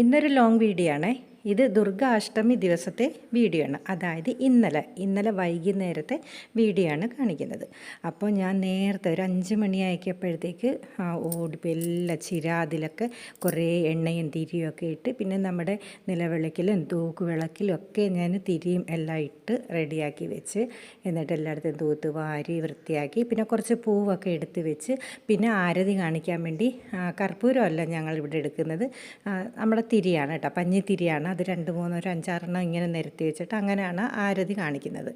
ഇന്നൊരു long video ആണേ. ഇത് ദുർഗാഷ്ടമി ദിവസത്തെ വീഡിയോ ആണ്. അതായത് ഇന്നലെ ഇന്നലെ വൈകുന്നേരത്തെ വീഡിയോ ആണ് കാണിക്കുന്നത്. അപ്പോൾ ഞാൻ നേരത്തെ ഒരു അഞ്ച് മണിയാക്കിയപ്പോഴത്തേക്ക് ഓടിപ്പ് എല്ലാ ചിരാതിലൊക്കെ കുറേ എണ്ണയും തിരിയുമൊക്കെ ഇട്ട് പിന്നെ നമ്മുടെ നിലവിളക്കിലും തൂക്കുവിളക്കിലും ഒക്കെ ഞാൻ തിരിയും എല്ലാം ഇട്ട് റെഡിയാക്കി വെച്ച് എന്നിട്ട് എല്ലായിടത്തും തൂത്ത് വാരി വൃത്തിയാക്കി പിന്നെ കുറച്ച് പൂവൊക്കെ എടുത്ത് വെച്ച് പിന്നെ ആരതി കാണിക്കാൻ വേണ്ടി കർപ്പൂരമല്ല ഞങ്ങളിവിടെ എടുക്കുന്നത്. നമ്മുടെ തിരിയാണ് കേട്ടോ പഞ്ഞിത്തിരിയാണ്. അത് രണ്ട് മൂന്നോ ഒരു അഞ്ചാറെണ്ണം ഇങ്ങനെ നിരത്തി വെച്ചിട്ട് അങ്ങനെയാണ് ആരതി കാണിക്കുന്നത്.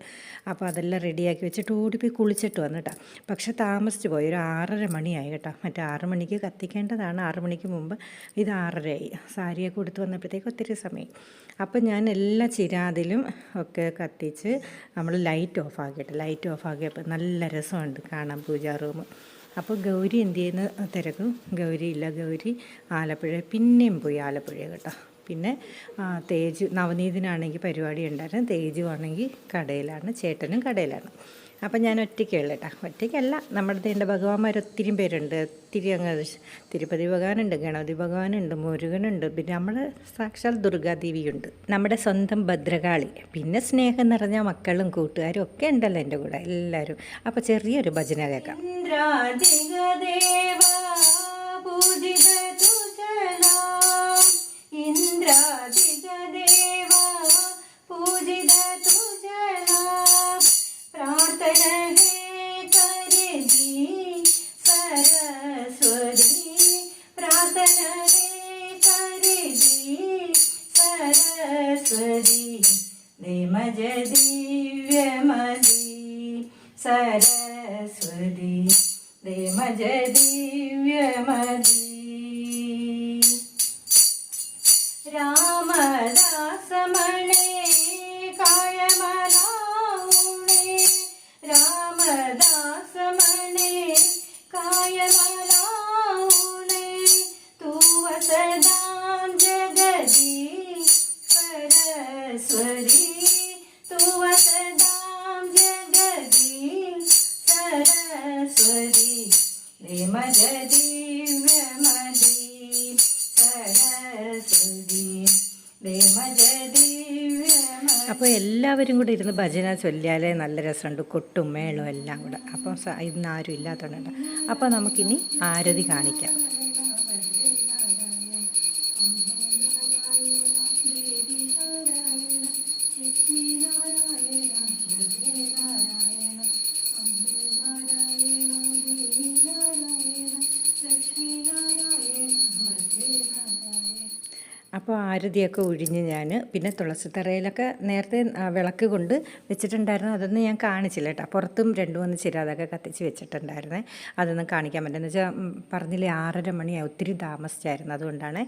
അപ്പോൾ അതെല്ലാം റെഡിയാക്കി വെച്ചിട്ട് ഓടിപ്പി കുളിച്ചിട്ട് വന്നിട്ട പക്ഷേ താമസിച്ച് പോയി. ഒരു ആറര മണിയായി കേട്ടോ. മറ്റേ ആറ് മണിക്ക് കത്തിക്കേണ്ടതാണ്. ആറ് മണിക്ക് മുമ്പ് ഇത് ആറരയായി. സാരിയൊക്കെ കൊടുത്ത് വന്നപ്പോഴത്തേക്ക് ഒത്തിരി സമയം. അപ്പോൾ ഞാൻ എല്ലാ ചിരാതിലും ഒക്കെ കത്തിച്ച് നമ്മൾ ലൈറ്റ് ഓഫ് ആക്കിയിട്ട് ലൈറ്റ് ഓഫ് ആക്കിയപ്പോൾ നല്ല രസമുണ്ട് കാണാൻ പൂജാ റൂം. അപ്പോൾ ഗൗരി എന്ത് ചെയ്യുന്ന? തിരക്കും. ഗൗരി ഇല്ല ഗൗരി ആലപ്പുഴ. പിന്നെയും പോയി ആലപ്പുഴ കേട്ടോ. പിന്നെ തേജ് നവനീതിനാണെങ്കിൽ പരിപാടി ഉണ്ടായിരുന്നു. തേജു ആണെങ്കിൽ കടയിലാണ് ചേട്ടനും കടയിലാണ്. അപ്പം ഞാൻ ഒറ്റയ്ക്കുള്ള കേട്ടോ. ഒറ്റയ്ക്കല്ല. നമ്മുടെ എന്റെ ഭഗവാന്മാർ ഒത്തിരി പേരുണ്ട്. ഒത്തിരി അങ്ങ് തിരുപ്പതി ഭഗവാനുണ്ട് ഗണപതി ഭഗവാനുണ്ട് മുരുകനുണ്ട്. പിന്നെ നമ്മൾ സാക്ഷാൽ ദുർഗാദേവിയുണ്ട്. നമ്മുടെ സ്വന്തം ഭദ്രകാളി. പിന്നെ സ്നേഹം നിറഞ്ഞ മക്കളും കൂട്ടുകാരും ഒക്കെ ഉണ്ടല്ലോ എന്റെ കൂടെ എല്ലാവരും. അപ്പോൾ ചെറിയൊരു ഭജന കേൾക്കാം. सरस्वती। देमज दिव्यमदी रामदासमणे कायमलाणे रामदासमणे कायमलाणे तू वसदां जगदी सरस्वती। സരസ്വതി വിമല അപ്പോൾ എല്ലാവരും കൂടെ ഇരുന്ന് ഭജന ചൊല്ലിയാലേ നല്ല രസമുണ്ട്. കൊട്ടും മേളും എല്ലാം കൂടെ. അപ്പം ഇന്ന് ആരും ഇല്ലാത്തതുകൊണ്ട് അപ്പോൾ നമുക്കിനി ആരതി കാണിക്കാം. അപ്പോൾ ആരതിയൊക്കെ ഒഴിഞ്ഞ് ഞാൻ പിന്നെ തുളസിത്തറയിലൊക്കെ നേരത്തെ വിളക്ക് കൊണ്ട് വെച്ചിട്ടുണ്ടായിരുന്നു. അതൊന്നും ഞാൻ കാണിച്ചില്ല കേട്ടോ. പുറത്തും രണ്ട് മൂന്ന് ചിരാതൊക്കെ കത്തിച്ച് വെച്ചിട്ടുണ്ടായിരുന്നേ. അതൊന്നും കാണിക്കാൻ പറ്റില്ല. എന്ന് വെച്ചാൽ പറഞ്ഞില്ലേ ആറര മണിയായി. ഒത്തിരി താമസിച്ചായിരുന്നു. അതുകൊണ്ടാണ്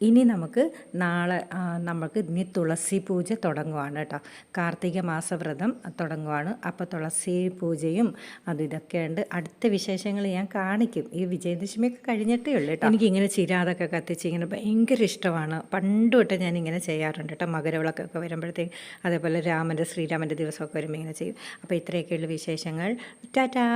ഇനി നമുക്ക് നാളെ നമുക്ക് ഇനി തുളസി പൂജ തുടങ്ങുവാണ് കേട്ടോ. കാർത്തിക മാസവ്രതം തുടങ്ങുവാണ്. അപ്പോൾ തുളസി പൂജയും അത് ഇതൊക്കെ ഉണ്ട്. അടുത്ത വിശേഷങ്ങൾ ഞാൻ കാണിക്കും. ഈ വിജയദശമിയൊക്കെ കഴിഞ്ഞിട്ടേ ഉള്ളൂ കേട്ടോ. എനിക്കിങ്ങനെ ചിരാതൊക്കെ കത്തിച്ച് ഇങ്ങനെ ഭയങ്കര ഇഷ്ടമാണ്. പണ്ട് തൊട്ട് ഞാൻ ഇങ്ങനെ ചെയ്യാറുണ്ട് കേട്ടോ. മകരവിളക്കൊക്കെ വരുമ്പോഴത്തേക്ക് അതേപോലെ രാമന്റെ ശ്രീരാമന്റെ ദിവസമൊക്കെ വരുമ്പോൾ ഇങ്ങനെ ചെയ്യും. അപ്പോൾ ഇത്രയൊക്കെയുള്ള വിശേഷങ്ങൾ. ടാറ്റാ!